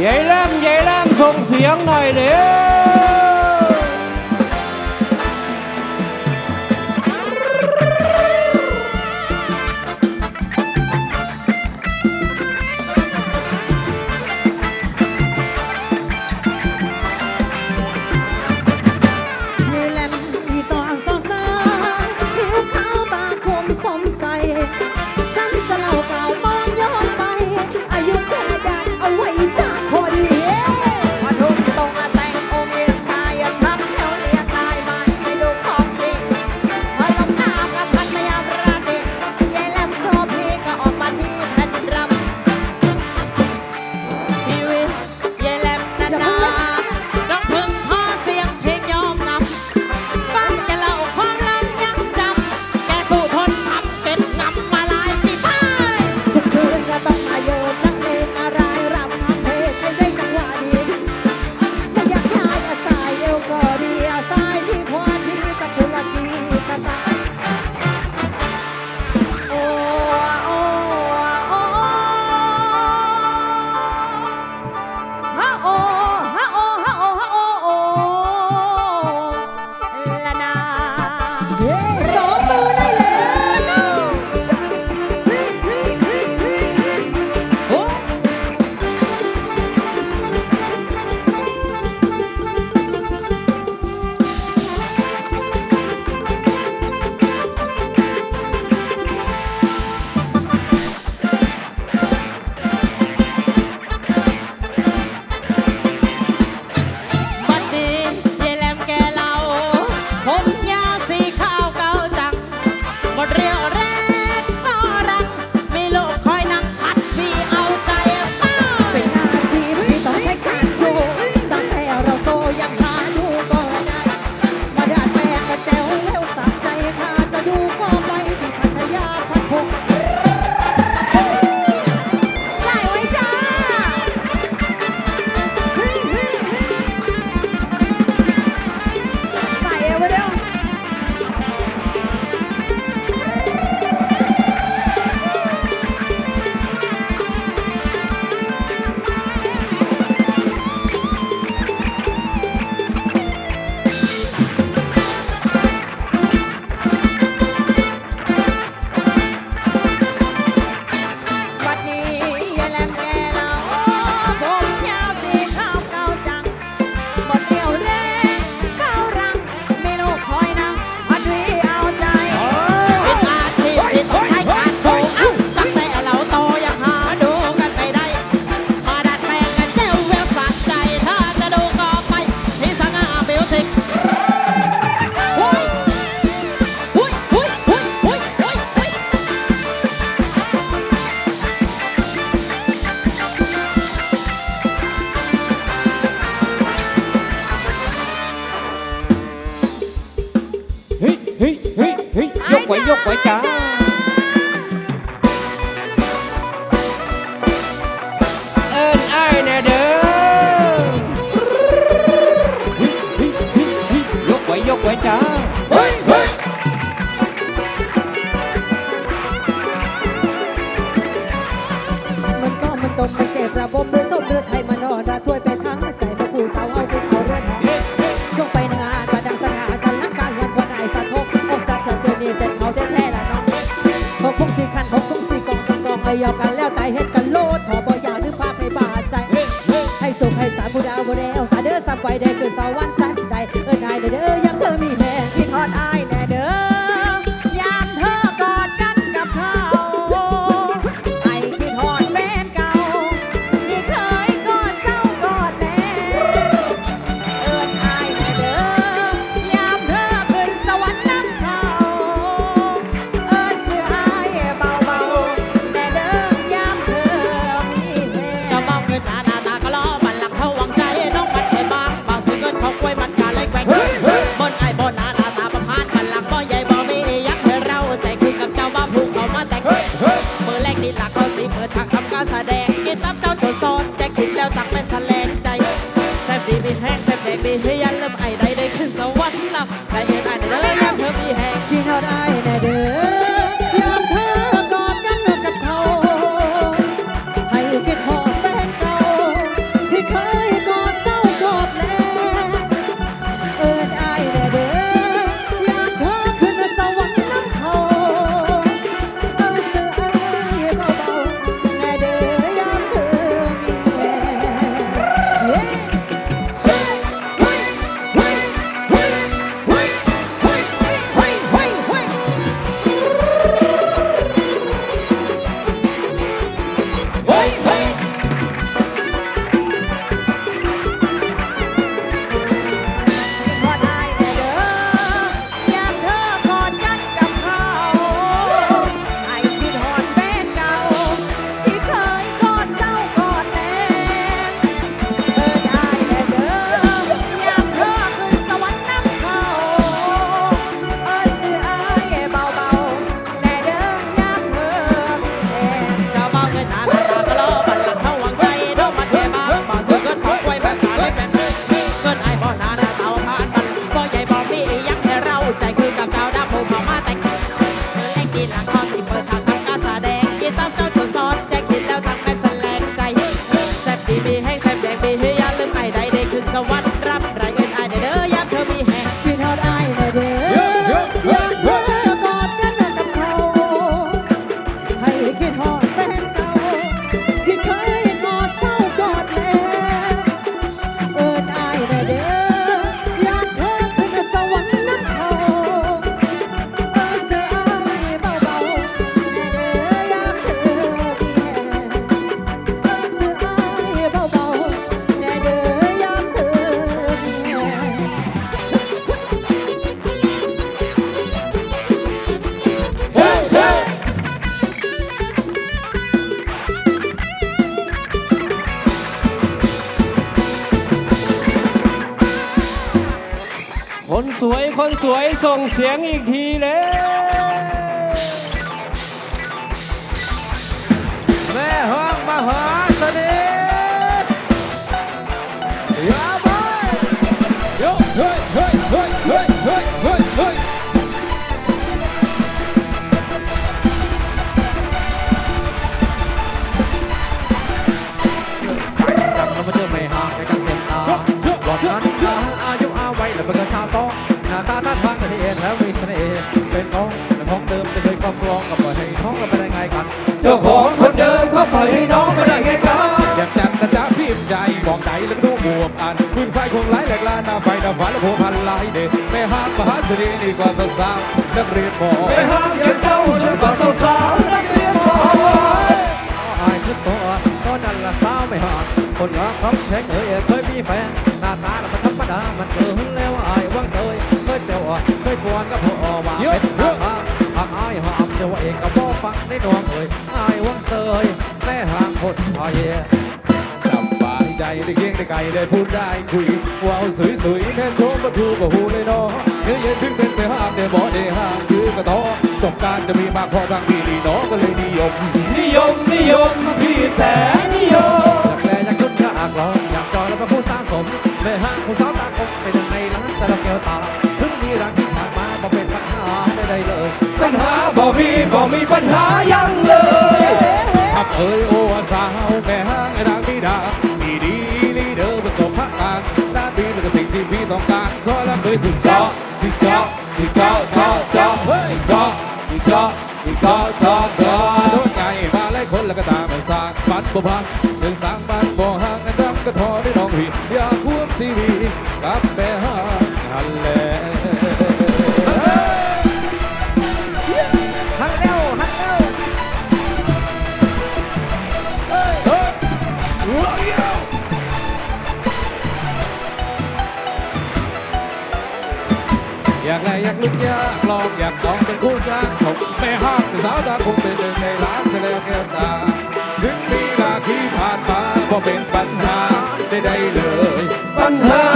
ใหญ่แรงใหญ่แรงส่งเสียงหน่อยเด้ ระบบเรือต้มเรือไทยมานอนระถวยไปทั้งใจมาผู้สาวเอาสุดเอาเรือหอยกไปนางานประดังสง่าสันลักกาเงินคนไหนสันทกอกสัตว์เธอเธอนี่เสร็จเอาแท้แท้ละน้องเขาคงสี่คันเขาคงสี่กองกองกองไอ้ยอกันแล้วตายเฮ็ดกันโลดถอบอยากนึกภาพไม่บาดใจให้สุขให้สาบุดาวบุเดวสาเด้อสาไปได้เกิดสาววันสันใดเอ้ยนายเด้อยังเธอมีแม่ การแสดงกินตับเจ้าโจซอนแจคิดแล้วจักไม่แสลงใจแซ่บดีไม่แห้งแซ่บแดงมีเฮียนเริ่มไอได้ได้ขึ้นสวรรค์ลับใครเห็น คนสวยส่งเสียงอีกทีเล ใจบอกใจแล้วก็ดูบวกอันพื้นไฟคงไหลแหลกลานหน้าไฟหน้าฝันและโผพันหลายเด็กแม่ห้างมหาเสน่ห์นี่กว่าสาวๆนักเรียนมอไปห้างยังเจ้าสวยกว่าสาวๆนักเรียนมออายขึ้นตัวตอนนั้นละสาวไม่หอดคนรักเขาแข็งเอ๋ยเคยมีแฟนหน้าตาละมันธรรมดามันเกินแล้วอายว่างเสยเคยเตียวเคยกวนกับพ่อว่าเป็นทางหากอายหามเจ้าเองก็บอกฟังในดวงเอ๋ยอายว่างเสยแม่ห่างคนไทย ได้เคียงได้ไกลได้พูดได้คุยว้าวสวยสวยๆแม่ชมประทูก็หูเลยเนาะเนื้อเย็นถึงเป็นไปห้ามแต่บ่ได้ห้ามคือกระท้อสบการจะมีมากพอทางพี่นี่เนาะก็เลยนิยม นิยมนิยมพี่แสนนิยมอยากแลอยากชุดอยากลองอยากจอยแล้วก็ผู้สร้างสมแม่ห้างผู้สาวตาคมเป็นยังไงล้านสลับแก้วตาถึงมีรักที่ผ่านมาบ่เป็นปัญหาใดๆเลยปัญหาบ่มีบ่มีปัญหายังเลยขับเอ่ยโอ้สาวแม่ห้าง ต้องการเพราะแล้วเคยถูกเจาะถูกเจาะถูกเจาะเจาะเจาะเฮ้ยเจาะถูกเจาะถูกเจาะเจาะเจาะโดนไงมาหลายคนแล้วก็ตามมาสร้างบ้านบ่พังถึงสร้างบ้านบ่ห่างกันจังก็ทอได้น้องหีอยาควบซีวีกับแม่ห้างนั่ กลุกยากลองอยากลองเป็นคู่สร้างสมไม่ห้ามแต่สาวตาคงเป็นหนึ่งในล้านเสียแล้วแก้วตา ถึงมีลาที่ผ่านมาบ่เป็นปัญหาใดๆเลย ปัญหา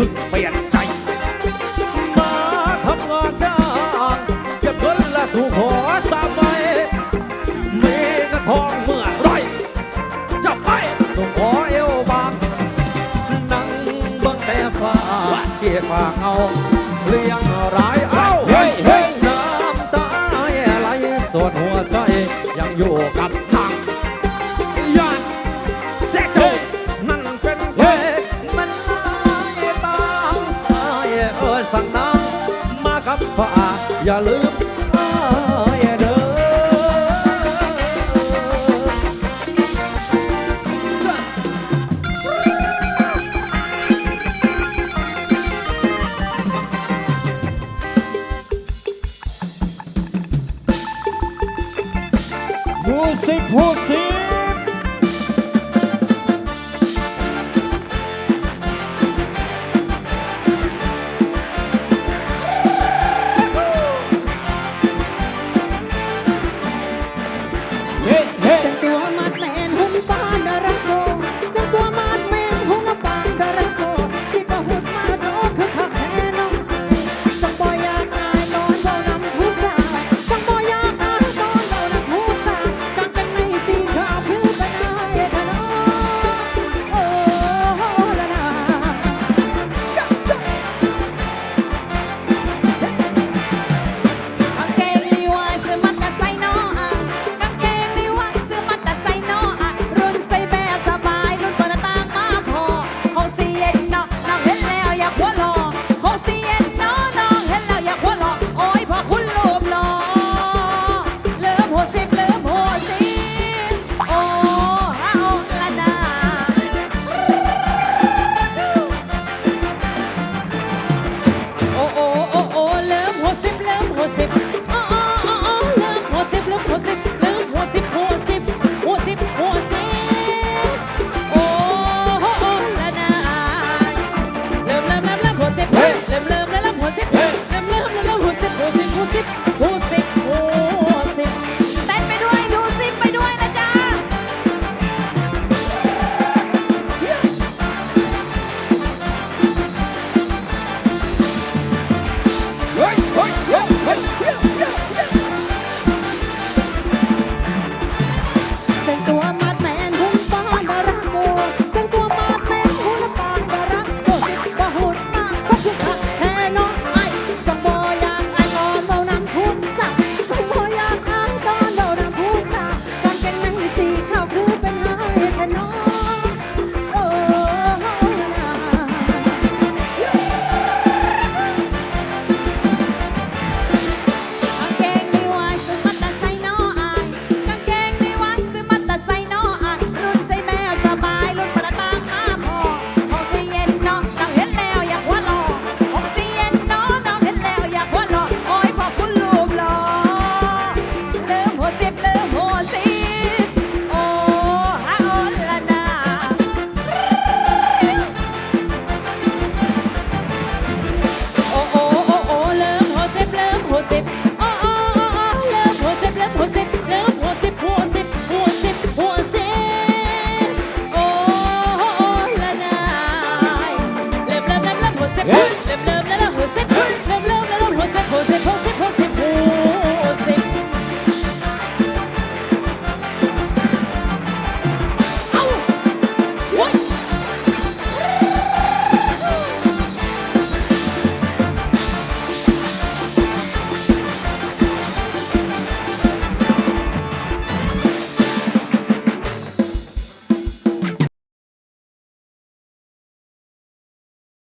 不ร สั่งน้ำมาครับพ่ออาอย่าลืม